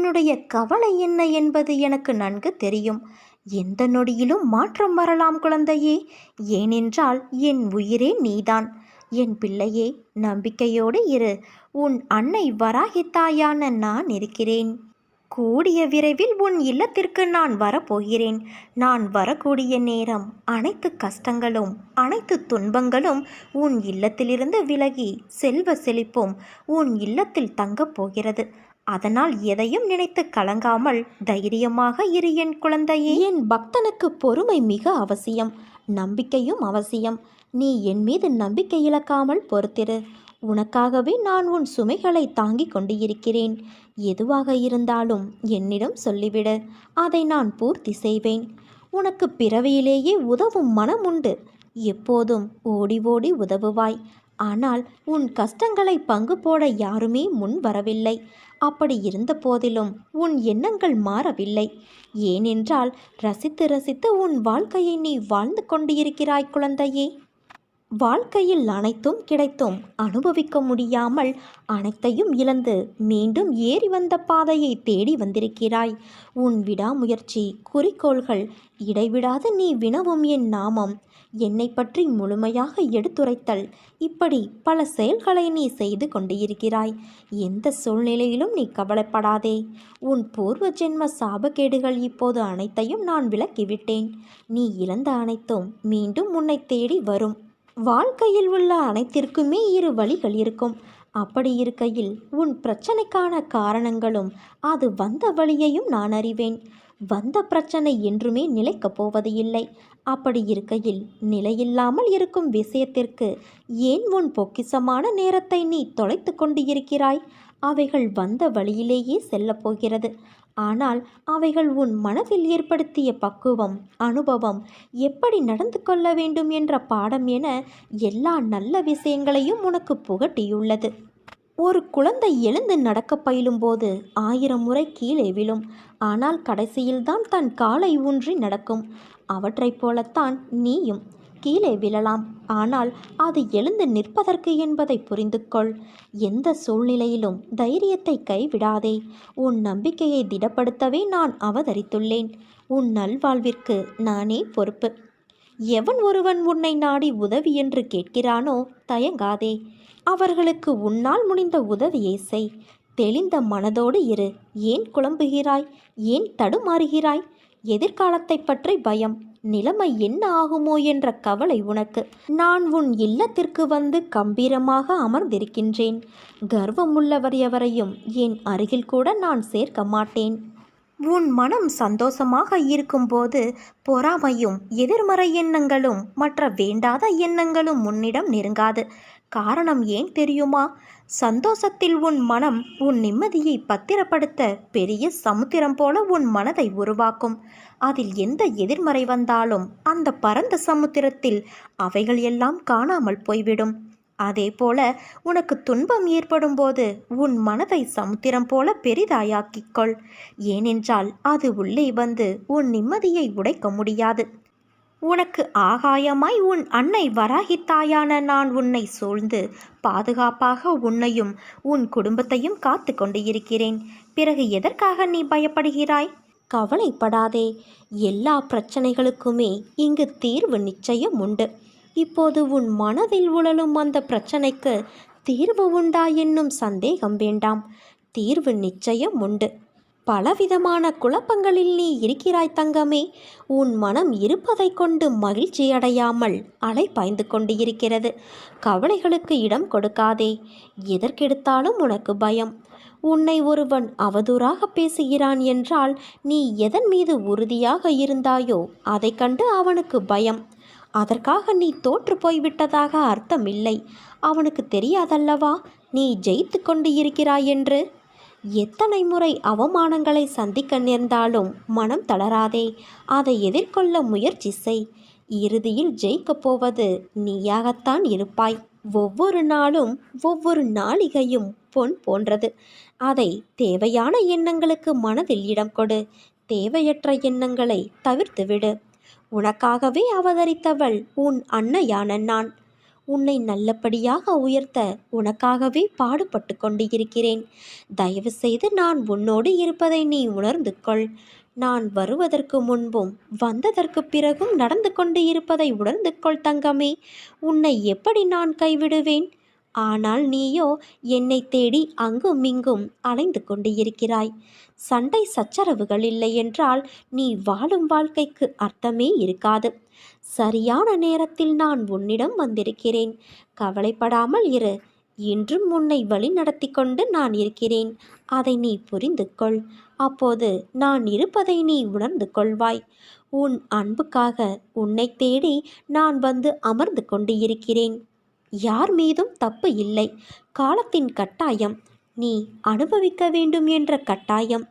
உன்னுடைய கவலை என்ன என்பது எனக்கு நன்கு தெரியும். எந்த நொடியிலும் மாற்றம் வரலாம் குழந்தையே. ஏனென்றால் என் உயிரே நீதான். என் பிள்ளையே நம்பிக்கையோடு இரு. உன் அன்னை வராகித்தாயான நான் இருக்கிறேன். கூடிய விரைவில் உன் இல்லத்திற்கு நான் வரப்போகிறேன். நான் வரக்கூடிய நேரம் அனைத்து கஷ்டங்களும் அனைத்து துன்பங்களும் உன் இல்லத்திலிருந்து விலகி செல்வ செழிப்பும் உன் இல்லத்தில் தங்கப் போகிறது. அதனால் எதையும் நினைத்து கலங்காமல் தைரியமாக இரு என் குழந்தையே. என் பக்தனுக்கு பொறுமை மிக அவசியம் நம்பிக்கையும் அவசியம். நீ என் மீது நம்பிக்கை இழக்காமல் பொறுத்திரு. உனக்காகவே நான் உன் சுமைகளை தாங்கிக் கொண்டு இருக்கிறேன் எதுவாக இருந்தாலும் என்னிடம் சொல்லிவிடு. அதை நான் பூர்த்தி செய்வேன். உனக்கு பிறவியிலேயே உதவும் மனம் உண்டு. எப்போதும் ஓடி ஓடி உதவுவாய். ஆனால் உன் கஷ்டங்களை பங்கு போட யாருமே முன் வரவில்லை. அப்படி இருந்த போதிலும் உன் எண்ணங்கள் மாறவில்லை. ஏனென்றால் ரசித்து ரசித்து உன் வாழ்க்கையை நீ வாழ்ந்து கொண்டிருக்கிறாய் குழந்தையே. வாழ்க்கையில் அனைத்தும் கிடைத்தும் அனுபவிக்க முடியாமல் அனைத்தையும் இழந்து மீண்டும் ஏறி வந்த பாதையை தேடி வந்திருக்கிறாய். உன் விடாமுயற்சி குறிக்கோள்கள் இடைவிடாது நீ வினவும் என் நாமம். என்னை பற்றி முழுமையாக எடுத்துரைத்தல். இப்படி பல செயல்களை நீ செய்து கொண்டிருக்கிறாய். எந்த சூழ்நிலையிலும் நீ கவலைப்படாதே. உன் பூர்வ ஜென்ம சாபக்கேடுகள் இப்போது அனைத்தையும் நான் விளக்கிவிட்டேன் நீ இழந்த அனைத்தும் மீண்டும் உன்னை தேடி வரும். வாழ்க்கையில் உள்ள அனைத்திற்குமே இரு வழிகள் இருக்கும். அப்படி இருக்கையில் உன் பிரச்சனைக்கான காரணங்களும் அது வந்த வழியையும் நான் அறிவேன். வந்த பிரச்சனை என்றுமே நிலைக்கப் போவது இல்லை. அப்படி இருக்கையில் நிலையில்லாமல் இருக்கும் விஷயத்திற்கு ஏன் உன் பொக்கிசமான நேரத்தை நீ தொலைத்து கொண்டு இருக்கிறாய் அவைகள் வந்த வழியிலேயே செல்லப் போகிறது. ஆனால் அவைகள் உன் மனதில் ஏற்படுத்திய பக்குவம் அனுபவம் எப்படி நடந்து கொள்ள வேண்டும் என்ற பாடம் என எல்லா நல்ல விஷயங்களையும் உனக்கு புகட்டியுள்ளது. ஒரு குழந்தை எழுந்து நடக்க பயிலும்போது ஆயிரம் முறை கீழே விழும். ஆனால் கடைசியில்தான் தன் காலை ஊன்றி நடக்கும். அவற்றைப் போலத்தான் நீயும் கீழே விழலாம். ஆனால் அது எழுந்து நிற்பதற்கு என்பதை புரிந்து கொள் எந்த சூழ்நிலையிலும் தைரியத்தை கைவிடாதே. உன் நம்பிக்கையை திடப்படுத்தவே நான் அவதரித்துள்ளேன். உன் நல்வாழ்விற்கு நானே பொறுப்பு. எவன் ஒருவன் உன்னை நாடி உதவி என்று கேட்கிறானோ தயங்காதே. அவர்களுக்கு உன்னால் முடிந்த உதவியை செய். தெளிந்த மனதோடு இரு. ஏன் குழம்புகிறாய்? ஏன் தடுமாறுகிறாய்? எதிர்காலத்தை பற்றி பயம். நிலைமை என்ன ஆகுமோ என்ற கவலை உனக்கு. நான் உன் இல்லத்திற்கு வந்து கம்பீரமாக அமர்ந்திருக்கின்றேன். கர்வமுள்ளவர் எவரையும் என் அருகில் கூட நான் சேர்க்க மாட்டேன். உன் மனம் சந்தோஷமாக இருக்கும்போது பொறாமையும் எதிர்மறை எண்ணங்களும் மற்ற வேண்டாத எண்ணங்களும் உன்னிடம் நெருங்காது. காரணம் ஏன் தெரியுமா? சந்தோஷத்தில் உன் மனம் உன் நிம்மதியை பத்திரப்படுத்த பெரிய சமுத்திரம் போல உன் மனதை உருவாக்கும். அதில் எந்த எதிர்மறை வந்தாலும் அந்த பரந்த சமுத்திரத்தில் அவைகள் எல்லாம் காணாமல் போய்விடும். அதே போல உனக்கு துன்பம் ஏற்படும் போது உன் மனதை சமுத்திரம் போல பெரிதாயாக்கிக்கொள். ஏனென்றால் அது உள்ளே வந்து உன் நிம்மதியை உடைக்க முடியாது. உனக்கு ஆகாயமாய் உன் அன்னை வராகித்தாயான நான் உன்னை சூழ்ந்து பாதுகாப்பாக உன்னையும் உன் குடும்பத்தையும் காத்து கொண்டு இருக்கிறேன். பிறகு எதற்காக நீ பயப்படுகிறாய்? கவலைப்படாதே. எல்லா பிரச்சனைகளுக்குமே இங்கு தீர்வு நிச்சயம் உண்டு. இப்போது உன் மனதில் உழலும் அந்த பிரச்சனைக்கு தீர்வு உண்டா என்னும் சந்தேகம் வேண்டாம். தீர்வு நிச்சயம் உண்டு. பலவிதமான குழப்பங்களில் நீ இருக்கிறாய் தங்கமே. உன் மனம் இருப்பதை கொண்டு மகிழ்ச்சி அடையாமல் அலை பாய்ந்து கொண்டு இருக்கிறது கவலைகளுக்கு இடம் கொடுக்காதே. எதற்கெடுத்தாலும் உனக்கு பயம். உன்னை ஒருவன் அவதூறாக பேசுகிறான் என்றால் நீ எதன் மீது உறுதியாக இருந்தாயோ அதை கண்டு அவனுக்கு பயம். அதற்காக நீ தோற்று போய்விட்டதாக அர்த்தமில்லை. அவனுக்கு தெரியாதல்லவா நீ ஜெயித்து கொண்டு இருக்கிறாய் என்று? எத்தனை முறை அவமானங்களை சந்திக்க நேர்ந்தாலும் மனம் தளராதே. அதை எதிர்கொள்ள முயற்சி செய். இறுதியில் ஜெயிக்கப் போவது நீயாகத்தான் இருப்பாய். ஒவ்வொரு நாளும் ஒவ்வொரு நாளிகையும் பொன் போன்றது. அதை தேவையான எண்ணங்களுக்கு மனதில் இடம் கொடு. தேவையற்ற எண்ணங்களை தவிர்த்துவிடு. உனக்காகவே அவதரித்தவள் உன் அன்னையான நான் உன்னை நல்லபடியாக உயர்த்த உனக்காகவே பாடுபட்டு கொண்டு இருக்கிறேன் தயவு செய்து நான் உன்னோடு இருப்பதை நீ உணர்ந்து கொள். நான் வருவதற்கு முன்பும் வந்ததற்கு பிறகும் நடந்து கொண்டு இருப்பதை உணர்ந்து கொள் தங்கமே. உன்னை எப்படி நான் கைவிடுவேன்? ஆனால் நீயோ என்னை தேடி அங்கும் இங்கும் அலைந்து கொண்டு இருக்கிறாய். சண்டை சச்சரவுகள் இல்லை என்றால் நீ வாழும் வாழ்க்கைக்கு அர்த்தமே இருக்காது. சரியான நேரத்தில் நான் உன்னிடம் வந்திருக்கிறேன். கவலைப்படாமல் இரு. இன்றும் உன்னை வழி நடத்தி கொண்டு நான் இருக்கிறேன். அதை நீ புரிந்து கொள். அப்போது நான் இருப்பதை நீ உணர்ந்து கொள்வாய். உன் அன்புக்காக உன்னை தேடி நான் வந்து அமர்ந்து கொண்டு இருக்கிறேன். யார் மீதும் தப்பு இல்லை. காலத்தின் கட்டாயம் நீ அனுபவிக்க வேண்டும் என்ற கட்டாயம்.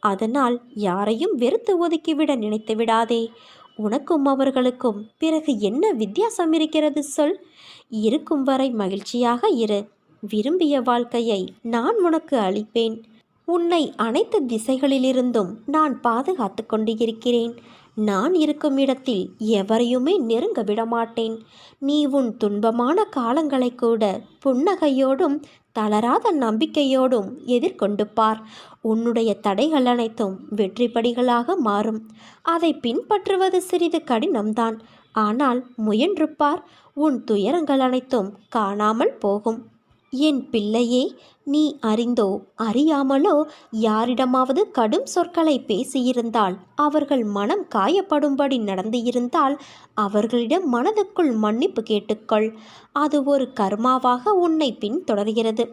அதனால் யாரையும் வெறுத்து ஒதுக்கிவிட நினைத்து விடாதே. உனக்கும் அவர்களுக்கும் பிறகு என்ன வித்தியாசம் இருக்கிறது சொல். இருக்கும் வரை மகிழ்ச்சியாக இரு. விரும்பிய வாழ்க்கையை நான் உனக்கு அளிப்பேன். உன்னை அனைத்து திசைகளிலிருந்தும் நான் பாதுகாத்து கொண்டு இருக்கிறேன். நான் இருக்கும் இடத்தில் எவரையுமே நெருங்க விடமாட்டேன். நீ உன் துன்பமான காலங்களை கூட புன்னகையோடும் தளராத நம்பிக்கையோடும் எதிர்கொண்டு பார். உன்னுடைய தடைகள் அனைத்தும் வெற்றிப்படிகளாக மாறும். அதை பின்பற்றுவது சிறிது கடினம்தான். ஆனால் முயன்று பார் உன் துயரங்கள் அனைத்தும் காணாமல் போகும். என் பிள்ளையே நீ அறிந்தோ அறியாமலோ யாரிடமாவது கடும் சொற்களை பேசியிருந்தால் அவர்கள் மனம் காயப்படும்படி நடந்து இருந்தால் அவர்களிடம் மனதுக்குள் மன்னிப்பு கேட்டுக்கொள். அது ஒரு கர்மாவாக உன்னை பின்தொடர்கிறது.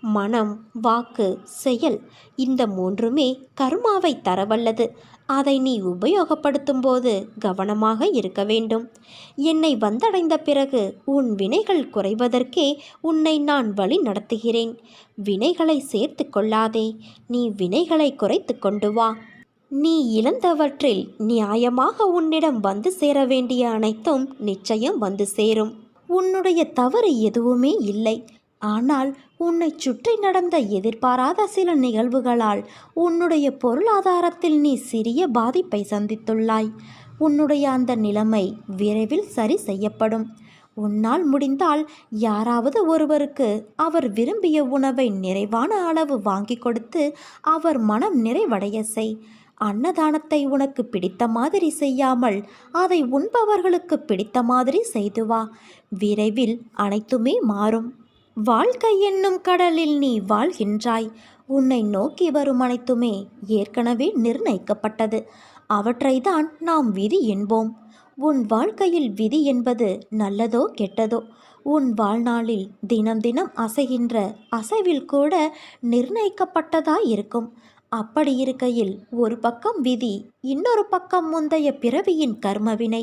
மனம் வாக்கு செயல் இந்த மூன்றுமே கர்மாவை தரவல்லது. அதை நீ உபயோகப்படுத்தும் போது கவனமாக இருக்க வேண்டும். என்னை வந்தடைந்த பிறகு உன் வினைகள் குறைவதற்கே உன்னை நான் வழி நடத்துகிறேன். வினைகளை சேர்த்து கொள்ளாதே. நீ வினைகளை குறைத்து கொண்டு வா. நீ இழந்தவற்றில் நியாயமாக உன்னிடம் வந்து சேர வேண்டிய அனைத்தும் நிச்சயம் வந்து சேரும். உன்னுடைய தவறு எதுவுமே இல்லை. ஆனால் உன்னை சுற்றி நடந்த எதிர்பாராத சில நிகழ்வுகளால் உன்னுடைய பொருளாதாரத்தில் நீ சிறிய பாதிப்பை சந்தித்துள்ளாய். உன்னுடைய அந்த நிலைமை விரைவில் சரி செய்யப்படும். உன்னால் முடிந்தால் யாராவது ஒருவருக்கு அவர் விரும்பிய உணவை நிறைவான அளவு வாங்கி கொடுத்து அவர் மனம் நிறைவடைய செய். அன்னதானத்தை உனக்கு பிடித்த மாதிரி செய்யாமல் அதை உண்பவர்களுக்கு பிடித்த மாதிரி செய்து வா. விரைவில் அனைத்துமே மாறும். வாழ்க்கை என்னும் கடலில் நீ வாழ்கின்றாய். உன்னை நோக்கி வரும் அனைத்துமே ஏற்கனவே நிர்ணயிக்கப்பட்டது. அவற்றைதான் நாம் விதி என்போம். உன் வாழ்க்கையில் விதி என்பது நல்லதோ கெட்டதோ? உன் வாழ்நாளில் தினம் தினம் அசைகின்ற அசைவில் கூட நிர்ணயிக்கப்பட்டதாய் இருக்கும் அப்படி இருக்கையில் ஒரு பக்கம் விதி இன்னொரு பக்கம் முந்தைய பிறவியின் கர்மவினை.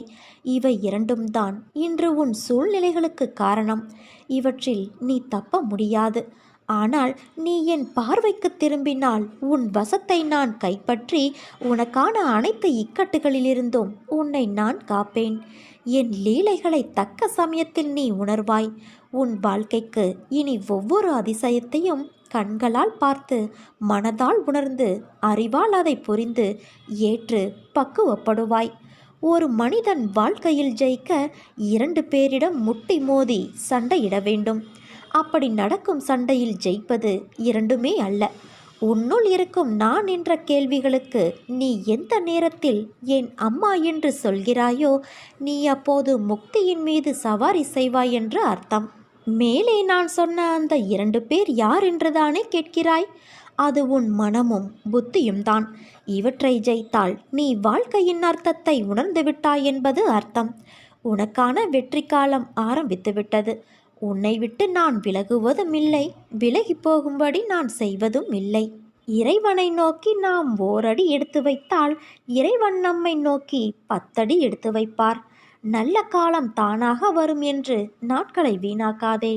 இவை இரண்டும் தான் இன்று உன் சூழ்நிலைகளுக்கு காரணம். இவற்றில் நீ தப்ப முடியாது. ஆனால் நீ என் பார்வைக்கு திரும்பினால் உன் வசத்தை நான் கைப்பற்றி உனக்கான அனைத்து இக்கட்டுகளிலிருந்தும் உன்னை நான் காப்பேன். என் லீலைகளை தக்க சமயத்தில் நீ உணர்வாய். உன் வாழ்க்கைக்கு இனி ஒவ்வொரு அதிசயத்தையும் கண்களால் பார்த்து மனதால் உணர்ந்து அறிவால் அதை புரிந்து ஏற்று பக்குவப்படுவாய். ஒரு மனிதன் வாழ்க்கையில் ஜெயிக்க இரண்டு பேரிடம் முட்டி மோதி சண்டையிட வேண்டும். அப்படி நடக்கும் சண்டையில் ஜெயிப்பது இரண்டுமே அல்ல. உன்னுள் இருக்கும் நான் என்ற கேள்விகளுக்கு நீ எந்த நேரத்தில் என் அம்மா என்று சொல்கிறாயோ நீ அப்போது முக்தியின் மீது சவாரி செய்வாய் என்று அர்த்தம். மேலே நான் சொன்ன அந்த இரண்டு பேர் யார் என்றுதானே கேட்கிறாய்? அது உன் மனமும் புத்தியும் தான். இவற்றை ஜெயித்தால் நீ வாழ்க்கையின் அர்த்தத்தை உணர்ந்து விட்டாய் என்பது அர்த்தம். உனக்கான வெற்றி காலம் ஆரம்பித்து விட்டது உன்னை விட்டு நான் விலகுவதும் இல்லை. விலகி போகும்படி நான் செய்வதும் இல்லை. இறைவனை நோக்கி நாம் ஓரடி எடுத்து வைத்தால் இறைவன் நம்மை நோக்கி பத்தடி எடுத்து வைப்பார். நல்ல காலம் தானாக வரும் என்று நாட்களை வீணாக்காதே.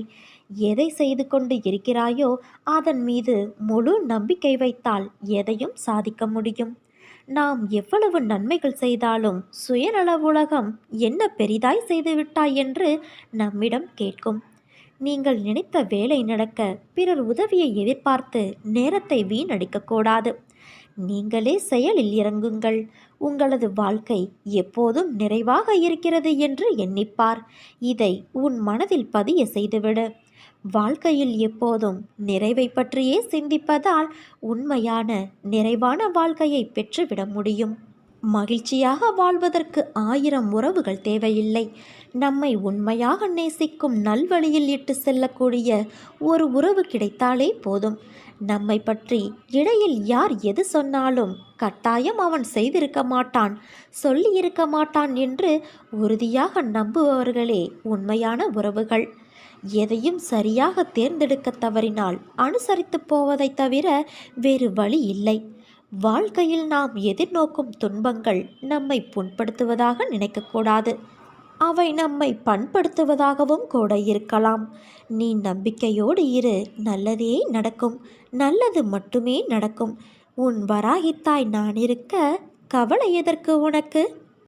எதை செய்து கொண்டு இருக்கிறாயோ அதன் மீது முழு நம்பிக்கை வைத்தால் எதையும் சாதிக்க முடியும். நாம் எவ்வளவு நன்மைகள் செய்தாலும் சுயநல உலகம் என்ன பெரிதாய் செய்துவிட்டாய் என்று நம்மிடம் கேட்கும். நீங்கள் நினைத்த வேலை நடக்க பிறர் உதவியை எதிர்பார்த்து நேரத்தை வீணடிக்கக்கூடாது. நீங்களே செயலில் இறங்குங்கள். உங்களது வாழ்க்கை எப்போதும் நிறைவாக இருக்கிறது என்று எண்ணிப்பார். இதை உன் மனதில் பதிய செய்துவிடு. வாழ்க்கையில் எப்போதும் நிறைவை பற்றியே சிந்திப்பதால் உண்மையான நிறைவான வாழ்க்கையை பெற்றுவிட முடியும். மகிழ்ச்சியாக வாழ்வதற்கு ஆயிரம் உறவுகள் தேவையில்லை. நம்மை உண்மையாக நேசிக்கும் நல்வழியில் இட்டு செல்லக்கூடிய ஒரு உறவு கிடைத்தாலே போதும். நம்மை பற்றி இடையில் யார் எது சொன்னாலும் கட்டாயம் அவன் செய்திருக்க மாட்டான் சொல்லியிருக்க மாட்டான் என்று உறுதியாக நம்புபவர்களே உண்மையான உறவுகள். எதையும் சரியாக தேர்ந்தெடுக்க தவறினால் அனுசரித்து போவதைத் தவிர வேறு வழி இல்லை. வாழ்க்கையில் நாம் எதிர்நோக்கும் துன்பங்கள் நம்மை புண்படுத்துவதாக நினைக்கக்கூடாது. அவை நம்மை பண்படுத்துவதாகவும் கூட இருக்கலாம். நீ நம்பிக்கையோடு இரு நல்லதே நடக்கும். நல்லது மட்டுமே நடக்கும். உன் வராகித்தாய் நான் இருக்க கவலை எதற்கு உனக்கு?